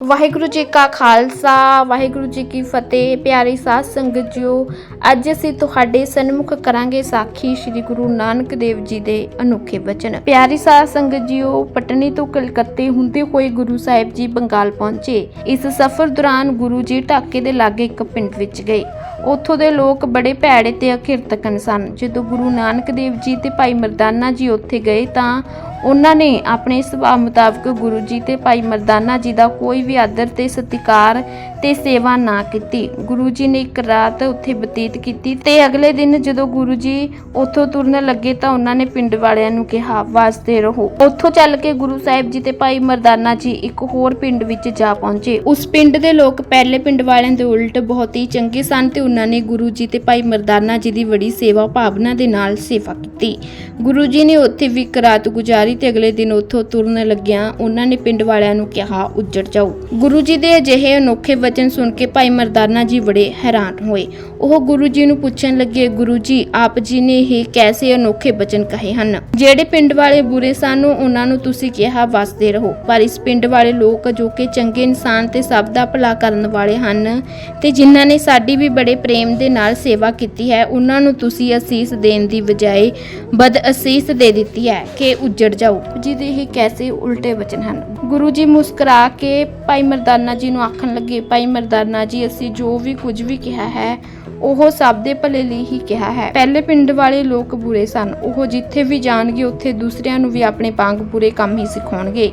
ਵਾਹਿਗੁਰੂ ਜੀ ਕਾ ਖਾਲਸਾ, ਵਾਹਿਗੁਰੂ ਜੀ ਕੀ ਫਤਿਹ, ਪਿਆਰੀ ਸਾਧ ਸੰਗਤ ਜੀਓ। ਅੱਜ ਅਸੀਂ ਤੁਹਾਡੇ ਸਨਮੁਖ ਕਰਾਂਗੇ ਸਾਖੀ ਸ੍ਰੀ ਗੁਰੂ ਨਾਨਕ ਦੇਵ ਜੀ ਦੇ ਅਨੋਖੇ ਵਚਨ ਪਿਆਰੀ ਸਾਧ ਸੰਗਤ ਜੀਓ, ਪਟਨੀ ਤੋਂ ਕਲਕੱਤੇ ਹੁੰਦੇ ਹੋਏ ਗੁਰੂ ਸਾਹਿਬ ਜੀ ਬੰਗਾਲ ਪਹੁੰਚੇ। ਇਸ ਸਫ਼ਰ ਦੌਰਾਨ ਗੁਰੂ ਜੀ ਢਾਕੇ ਦੇ ਲਾਗੇ ਇੱਕ ਪਿੰਡ ਵਿੱਚ ਗਏ। ਉੱਥੋਂ ਦੇ ਲੋਕ ਬੜੇ ਭੈੜੇ ਤੇ ਅਕਿਰਤਕਨ ਸਨ। ਜਦੋਂ ਗੁਰੂ ਨਾਨਕ ਦੇਵ ਜੀ ਤੇ ਭਾਈ ਮਰਦਾਨਾ ਜੀ ਉੱਥੇ ਗਏ ਤਾਂ ਉਹਨਾਂ ਨੇ ਆਪਣੇ ਸੁਭਾਅ ਮੁਤਾਬਕ ਗੁਰੂ ਜੀ ਤੇ ਭਾਈ ਮਰਦਾਨਾ ਜੀ ਦਾ ਕੋਈ ਵੀ ਆਦਰ ਤੇ ਸਤਿਕਾਰ ਤੇ ਸੇਵਾ ਨਾ ਕੀਤੀ। ਗੁਰੂ ਜੀ ਨੇ ਇੱਕ ਰਾਤ ਉੱਥੇ ਬਤੀਤ ਕੀਤੀ ਤੇ ਅਗਲੇ ਦਿਨ ਜਦੋਂ ਗੁਰੂ ਜੀ ਉੱਥੋਂ ਤੁਰਨ ਲੱਗੇ ਤਾਂ ਉਹਨਾਂ ਨੇ ਪਿੰਡ ਵਾਲਿਆਂ ਨੂੰ ਕਿਹਾ, ਵਾਸਤੇ ਰਹੋ। ਉੱਥੋਂ ਚੱਲ ਕੇ ਗੁਰੂ ਸਾਹਿਬ ਜੀ ਤੇ ਭਾਈ ਮਰਦਾਨਾ ਜੀ ਇੱਕ ਹੋਰ ਪਿੰਡ ਵਿੱਚ ਜਾ ਪਹੁੰਚੇ। ਉਸ ਪਿੰਡ ਦੇ ਲੋਕ ਪਹਿਲੇ ਪਿੰਡ ਵਾਲਿਆਂ ਦੇ ਉਲਟ ਬਹੁਤ ਹੀ ਚੰਗੇ ਸਨ ਤੇ ਉਹਨਾਂ ਨੇ ਗੁਰੂ ਜੀ ਤੇ ਭਾਈ ਮਰਦਾਨਾ ਜੀ ਦੀ ਬੜੀ ਸੇਵਾ ਭਾਵਨਾ ਦੇ ਨਾਲ ਸੇਵਾ ਕੀਤੀ। ਗੁਰੂ ਜੀ ਨੇ ਉੱਥੇ ਵੀ ਇੱਕ ਰਾਤ ਗੁਜ਼ਾਰੀ ਤੇ ਅਗਲੇ ਦਿਨ ਉੱਥੋਂ ਤੁਰਨ ਲੱਗਿਆਂ ਉਹਨਾਂ ਨੇ ਪਿੰਡ ਵਾਲਿਆਂ ਨੂੰ ਕਿਹਾ, ਉੱਜੜ ਜਾਓ। ਗੁਰੂ ਜੀ ਦੇ ਅਜਿਹੇ ਅਨੋਖੇ ਵਚਨ ਸੁਣ ਕੇ ਭਾਈ ਮਰਦਾਨਾ ਜੀ ਬੜੇ ਹੈਰਾਨ ਹੋਏ। ਉਹ ਗੁਰੂ ਜੀ ਨੂੰ ਪੁੱਛਣ ਲੱਗੇ, ਗੁਰੂ ਜੀ, ਆਪ ਜੀ ਨੇ ਇਹ ਕੈਸੇ ਅਨੋਖੇ ਬਚਨ ਕਹੇ ਹਨ? ਜਿਹੜੇ ਪਿੰਡ ਵਾਲੇ ਬੁਰੇ ਸਨ, ਉਹਨਾਂ ਨੂੰ ਤੁਸੀਂ ਕਿਹਾ, ਵਸਦੇ ਰਹੋ। ਪਰ ਇਸ ਪਿੰਡ ਵਾਲੇ ਲੋਕ ਜੋ ਕਿ ਚੰਗੇ ਇਨਸਾਨ ਤੇ ਸਭ ਦਾ ਭਲਾ ਕਰਨ ਵਾਲੇ ਹਨ ਤੇ ਜਿਨ੍ਹਾਂ ਨੇ ਸਾਡੀ ਵੀ ਬੜੇ ਪ੍ਰੇਮ ਦੇ ਨਾਲ ਸੇਵਾ ਕੀਤੀ ਹੈ, ਉਹਨਾਂ ਨੂੰ ਤੁਸੀਂ ਅਸੀਸ ਦੇਣ ਦੀ ਬਜਾਏ ਬਦ ਅਸੀਸ ਦੇ ਦਿੱਤੀ ਹੈ ਕਿ ਉੱਜੜ ਜਾਓ। ਜੀ ਦੇ ਇਹ ਕੈਸੇ ਉਲਟੇ ਵਚਨ ਹਨ? ਗੁਰੂ ਜੀ ਮੁਸਕਰਾ ਕੇ ਭਾਈ ਮਰਦਾਨਾ ਜੀ ਨੂੰ ਆਖਣ ਲੱਗੇ, ਭਾਈ ਮਰਦਾਨਾ ਜੀ, ਅਸੀਂ ਜੋ ਵੀ ਕੁਝ ਵੀ ਕਿਹਾ ਹੈ, ਉਹ ਸਭ ਦੇ ਭਲੇ ਲਈ ਹੀ ਕਿਹਾ ਹੈ। ਪਹਿਲੇ ਪਿੰਡ ਵਾਲੇ ਲੋਕ ਬੁਰੇ ਸਨ। ਉਹ ਜਿੱਥੇ ਵੀ ਜਾਣਗੇ, ਉੱਥੇ ਦੂਸਰਿਆਂ ਨੂੰ ਵੀ ਆਪਣੇ ਵਾਂਗ ਬੁਰੇ ਕੰਮ ਹੀ ਸਿਖਾਉਣਗੇ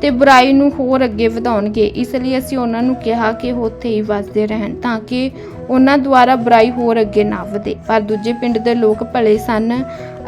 ਤੇ ਬੁਰਾਈ ਨੂੰ ਹੋਰ ਅੱਗੇ ਵਧਾਉਣਗੇ। ਇਸ ਲਈ ਅਸੀਂ ਉਹਨਾਂ ਨੂੰ ਕਿਹਾ ਕਿ ਉਹ ਉੱਥੇ ਹੀ ਵਸਦੇ ਰਹਿਣ ਤਾਂ ਕਿ ਉਹਨਾਂ ਦੁਆਰਾ ਬੁਰਾਈ ਹੋਰ ਅੱਗੇ ਨਾ ਵਧੇ। ਪਰ ਦੂਜੇ ਪਿੰਡ ਦੇ ਲੋਕ ਭਲੇ ਸਨ।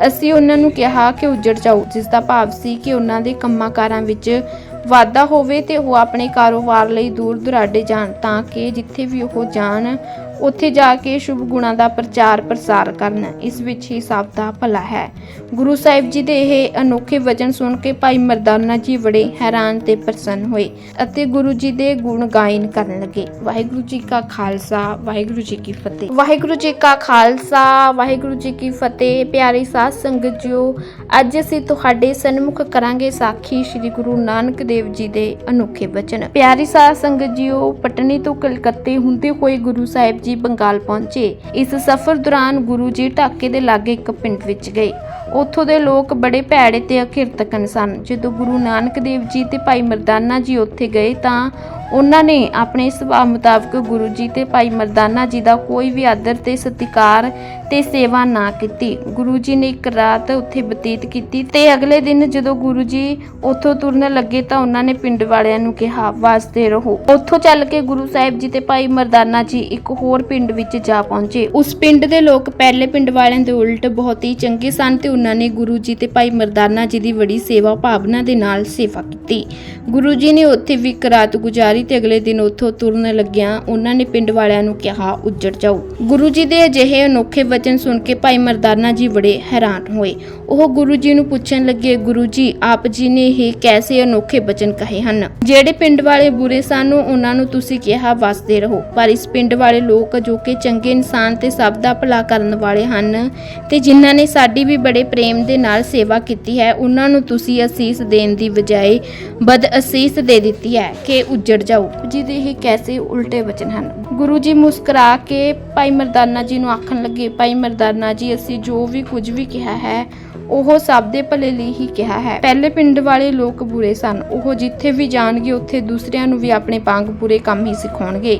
ਅਸੀਂ ਉਹਨਾਂ ਨੂੰ ਕਿਹਾ ਕਿ ਉੱਜੜ ਜਾਓ ਜਿਸ ਦਾ ਭਾਵ ਸੀ ਕਿ ਉਹਨਾਂ ਦੇ ਕੰਮਾਂ ਕਾਰਾਂ ਵਿੱਚ ਵਾਧਾ ਹੋਵੇ ਤੇ ਉਹ ਆਪਣੇ ਕਾਰੋਬਾਰ ਲਈ ਦੂਰ ਦੁਰਾਡੇ ਜਾਣ ਤਾਂ ਕਿ ਜਿੱਥੇ ਵੀ ਉਹ ਜਾਣ ਉੱਥੇ ਜਾ ਕੇ ਸ਼ੁਭ ਗੁਣਾਂ ਦਾ ਪ੍ਰਚਾਰ ਪ੍ਰਸਾਰ ਕਰਨ। ਇਸ ਵਿੱਚ ਹੀ ਸਭ ਦਾ ਭਲਾ ਹੈ। ਗੁਰੂ ਸਾਹਿਬ ਜੀ ਦੇ ਇਹ ਅਨੋਖੇ ਵਚਨ ਸੁਣ ਕੇ ਭਾਈ ਮਰਦਾਨਾ ਜੀ ਬੜੇ ਹੈਰਾਨ ਤੇ ਪ੍ਰਸੰਨ ਹੋਏ ਅਤੇ ਗੁਰੂ ਜੀ ਦੇ ਗੁਣ ਗਾਇਨ ਕਰਨ ਲੱਗੇ। ਵਾਹਿਗੁਰੂ ਜੀ ਕਾ ਖਾਲਸਾ, ਵਾਹਿਗੁਰੂ ਜੀ ਕੀ ਫਤਿਹ। ਵਾਹਿਗੁਰੂ ਜੀ ਕਾ ਖਾਲਸਾ, ਵਾਹਿਗੁਰੂ ਜੀ ਕੀ ਫਤਿਹ। ਪਿਆਰੀ ਸਾਧ ਸੰਗਤ ਜੀਓ, ਅੱਜ ਅਸੀਂ ਤੁਹਾਡੇ ਸਨਮੁਖ ਕਰਾਂਗੇ ਸਾਖੀ ਸ੍ਰੀ ਗੁਰੂ ਨਾਨਕ ਦੇਵ ਜੀ ਦੇ ਅਨੋਖੇ ਵਚਨ। ਪਿਆਰੀ ਸਾਧ ਸੰਗਤ ਜੀਓ, ਪਟਨੀ ਤੋਂ ਕਲਕੱਤੇ ਹੁੰਦੇ ਹੋਏ ਗੁਰੂ ਸਾਹਿਬ ਜੀ ਬੰਗਾਲ ਪਹੁੰਚੇ। ਇਸ ਸਫ਼ਰ ਦੌਰਾਨ ਗੁਰੂ ਜੀ ਢਾਕੇ ਦੇ ਲਾਗੇ ਇੱਕ ਪਿੰਡ ਵਿੱਚ ਗਏ। ਉੱਥੋਂ ਦੇ ਲੋਕ ਬੜੇ ਭੈੜੇ ਤੇ ਅਕਿਰਤਕਨ ਸਨ। ਜਦੋਂ ਗੁਰੂ ਨਾਨਕ ਦੇਵ ਜੀ ਤੇ ਭਾਈ ਮਰਦਾਨਾ ਜੀ ਉੱਥੇ ਗਏ ਤਾਂ ਉਹਨਾਂ ਨੇ ਆਪਣੇ ਸੁਭਾਅ ਮੁਤਾਬਕ ਗੁਰੂ ਜੀ ਤੇ ਭਾਈ ਮਰਦਾਨਾ ਜੀ ਦਾ ਕੋਈ ਵੀ ਆਦਰ ਤੇ ਸਤਿਕਾਰ ਤੇ ਸੇਵਾ ਨਾ ਕੀਤੀ। ਗੁਰੂ ਜੀ ਨੇ ਇੱਕ ਰਾਤ ਉੱਥੇ ਬਤੀਤ ਕੀਤੀ ਤੇ ਅਗਲੇ ਦਿਨ ਜਦੋਂ ਗੁਰੂ ਜੀ ਉੱਥੋਂ ਤੁਰਨ ਲੱਗੇ ਤਾਂ ਉਹਨਾਂ ਨੇ ਪਿੰਡ ਵਾਲਿਆਂ ਨੂੰ ਕਿਹਾ ਵਾਸਤੇ ਰਹੋ। ਉੱਥੋਂ ਚੱਲ ਕੇ ਗੁਰੂ ਸਾਹਿਬ ਜੀ ਤੇ ਭਾਈ ਮਰਦਾਨਾ ਜੀ ਇੱਕ ਹੋਰ ਪਿੰਡ ਵਿੱਚ ਜਾ ਪਹੁੰਚੇ। ਉਸ ਪਿੰਡ ਦੇ ਲੋਕ ਪਹਿਲੇ ਪਿੰਡ ਵਾਲਿਆਂ ਦੇ ਉਲਟ ਬਹੁਤ ਹੀ ਚੰਗੇ ਸਨ ਤੇ ਉਹਨਾਂ ਨੇ ਗੁਰੂ ਜੀ ਤੇ ਭਾਈ ਮਰਦਾਨਾ ਜੀ ਦੀ ਬੜੀ ਸੇਵਾ ਭਾਵਨਾ ਦੇ ਨਾਲ ਸੇਵਾ ਕੀਤੀ। ਗੁਰੂ ਜੀ ਨੇ ਉੱਥੇ ਵੀ ਰਾਤ ਗੁਜ਼ਾਰੀ ਤੇ ਅਗਲੇ ਦਿਨ ਉੱਥੋਂ ਤੁਰਨ ਲੱਗਿਆਂ ਉਹਨਾਂ ਨੇ ਪਿੰਡ ਵਾਲਿਆਂ ਨੂੰ ਕਿਹਾ, ਉੱਜੜ ਜਾਓ। ਗੁਰੂ ਜੀ ਦੇ ਅਜਿਹੇ ਅਨੋਖੇ ਵਚਨ ਸੁਣ ਕੇ ਭਾਈ ਮਰਦਾਨਾ ਜੀ ਬੜੇ ਹੈਰਾਨ ਹੋਏ। ਉਹ ਗੁਰੂ ਜੀ ਨੂੰ ਪੁੱਛਣ ਲੱਗੇ, ਗੁਰੂ ਜੀ, ਆਪ ਜੀ ਨੇ ਇਹ ਕੈਸੇ ਅਨੋਖੇ ਵਚਨ ਕਹੇ ਹਨ? ਜਿਹੜੇ ਪਿੰਡ ਵਾਲੇ ਬੁਰੇ ਸਨ, ਉਹਨਾਂ ਨੂੰ ਤੁਸੀਂ ਕਿਹਾ, ਵਸਦੇ ਰਹੋ। ਪਰ ਇਸ ਪਿੰਡ ਵਾਲੇ ਲੋਕ ਜੋ ਕਿ ਚੰਗੇ ਇਨਸਾਨ ਤੇ ਸਭ ਦਾ ਭਲਾ ਕਰਨ ਵਾਲੇ ਹਨ ਤੇ ਜਿਨ੍ਹਾਂ ਨੇ ਸਾਡੀ ਵੀ ਬੜੇ ਪ੍ਰੇਮ ਦੇ ਨਾਲ ਸੇਵਾ ਕੀਤੀ ਹੈ ਉਹਨਾਂ ਨੂੰ ਤੁਸੀਂ ਅਸੀਸ ਦੇਣ ਦੀ ਬਜਾਏ ਬਦ ਅਸੀਸ ਦੇ ਦਿੱਤੀ ਹੈ ਕਿ ਉੱਜੜ ਜਾਓ। ਜੀ ਦੇ ਇਹ ਕੈਸੇ ਉਲਟੇ ਵਚਨ ਹਨ। ਗੁਰੂ ਜੀ ਮੁਸਕਰਾ ਕੇ ਭਾਈ ਮਰਦਾਨਾ ਜੀ ਨੂੰ ਆਖਣ ਲੱਗੇ ਭਾਈ ਮਰਦਾਨਾ ਜੀ ਅਸੀਂ ਜੋ ਵੀ ਕੁਝ ਵੀ ਕਿਹਾ ਹੈ ਉਹ ਸਭ ਦੇ ਭਲੇ ਲਈ ਹੀ ਕਿਹਾ ਹੈ। ਪਹਿਲੇ ਪਿੰਡ ਵਾਲੇ ਲੋਕ ਬੁਰੇ ਸਨ। ਉਹ ਜਿੱਥੇ ਵੀ ਜਾਣਗੇ ਉੱਥੇ ਦੂਸਰਿਆਂ ਨੂੰ ਵੀ ਆਪਣੇ ਵਾਂਗ ਬੁਰੇ ਕੰਮ ਹੀ ਸਿਖਾਉਣਗੇ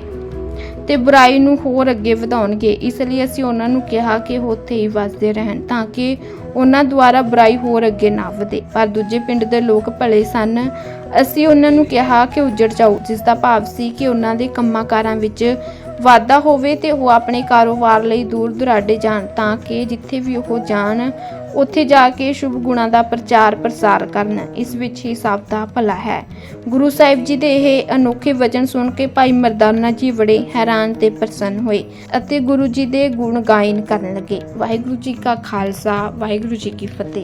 ਤੇ ਬੁਰਾਈ ਨੂੰ ਹੋਰ ਅੱਗੇ ਵਧਾਉਣਗੇ। ਇਸ ਲਈ ਅਸੀਂ ਉਹਨਾਂ ਨੂੰ ਕਿਹਾ ਕਿ ਉਹ ਉੱਥੇ ਹੀ ਵਸਦੇ ਰਹਿਣ ਤਾਂ ਕਿ ਉਹਨਾਂ ਦੁਆਰਾ ਬੁਰਾਈ ਹੋਰ ਅੱਗੇ ਨਾ ਵਧੇ ਪਰ ਦੂਜੇ ਪਿੰਡ ਦੇ ਲੋਕ ਭਲੇ ਸਨ। ਅਸੀਂ ਉਹਨਾਂ ਨੂੰ ਕਿਹਾ ਕਿ ਉੱਜੜ ਜਾਓ ਜਿਸ ਦਾ ਭਾਵ ਸੀ ਕਿ ਉਹਨਾਂ ਦੇ ਕੰਮਾਂ ਕਾਰਾਂ ਵਿੱਚ ਵਾਧਾ ਹੋਵੇ ਤੇ ਉਹ ਆਪਣੇ ਕਾਰੋਬਾਰ ਲਈ ਦੂਰ ਦੁਰਾਡੇ ਜਾਣ, ਤਾਂ ਕਿ ਜਿੱਥੇ ਵੀ ਉਹ ਜਾਣ, ਉੱਥੇ ਜਾ ਕੇ ਸ਼ੁਭ ਗੁਣਾਂ ਦਾ ਪ੍ਰਚਾਰ ਪ੍ਰਸਾਰ ਕਰਨ। ਇਸ ਵਿੱਚ ਹੀ ਸਭ ਦਾ ਭਲਾ ਹੈ। ਗੁਰੂ ਸਾਹਿਬ ਜੀ ਦੇ ਇਹ ਅਨੋਖੇ ਵਚਨ ਸੁਣ ਕੇ ਭਾਈ ਮਰਦਾਨਾ ਜੀ ਬੜੇ ਹੈਰਾਨ ਤੇ ਪ੍ਰਸੰਨ ਹੋਏ ਅਤੇ ਗੁਰੂ ਜੀ ਦੇ ਗੁਣ ਗਾਇਨ ਕਰਨ ਲੱਗੇ। ਵਾਹਿਗੁਰੂ ਜੀ ਕਾ ਖਾਲਸਾ, ਵਾਹਿਗੁਰੂ ਜੀ ਕੀ ਫਤਿਹ।